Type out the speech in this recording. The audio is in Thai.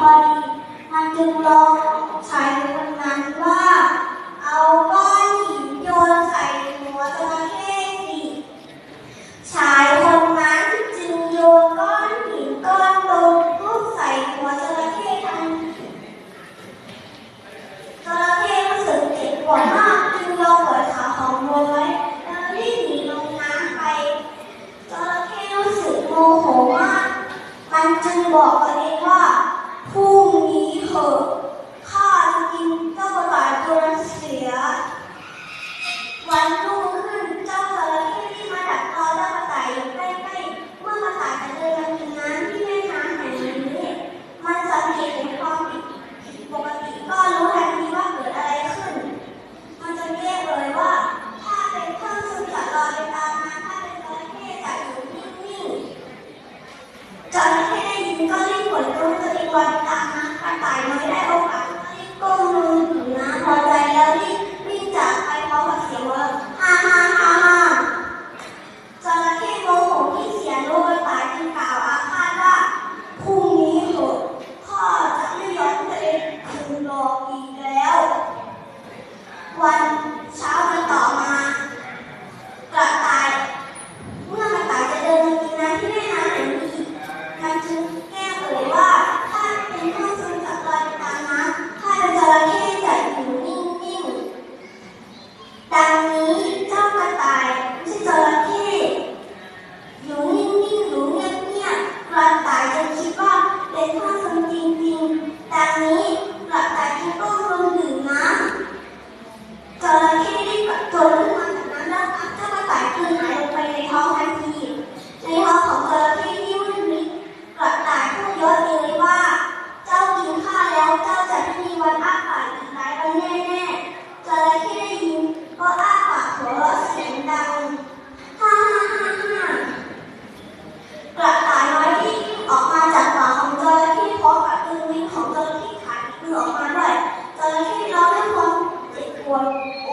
พอดีมันจึงลองชายคนนั้นว่า เอาก้อนหินโยนใส่หัวจระเข้สิชายคนนั้นจึงโยนก้อนหินก้อนโตลูกใส่หัวจระเข้ทันทีจระเข้รู้สึกเจ็บปวดมากจึงยอมปล่อยขาของวัวไว้แล้วรีบหนีลงน้ำไปจระเข้รู้สึกโมโหมากมันจึงบอกตัวเอง จระเข้ได้ยินก็รีบกดลงตัวเองวันตามนะกระต่ายไม่ได้โอกาสก็รีบก้มลงถึงน้ำพอใจแล้วรีบวิ่งจากไปพร้อมกับเสียงว่าฮ่าฮ่าฮ่าฮ่าจระเข้โมโหที่เสียงโลกตายจึงกล่าวอาฆาตว่าพรุ่งนี้หดพ่อจะไม่ยอมตัวเองคืนรออีกแล้ว วัน Lord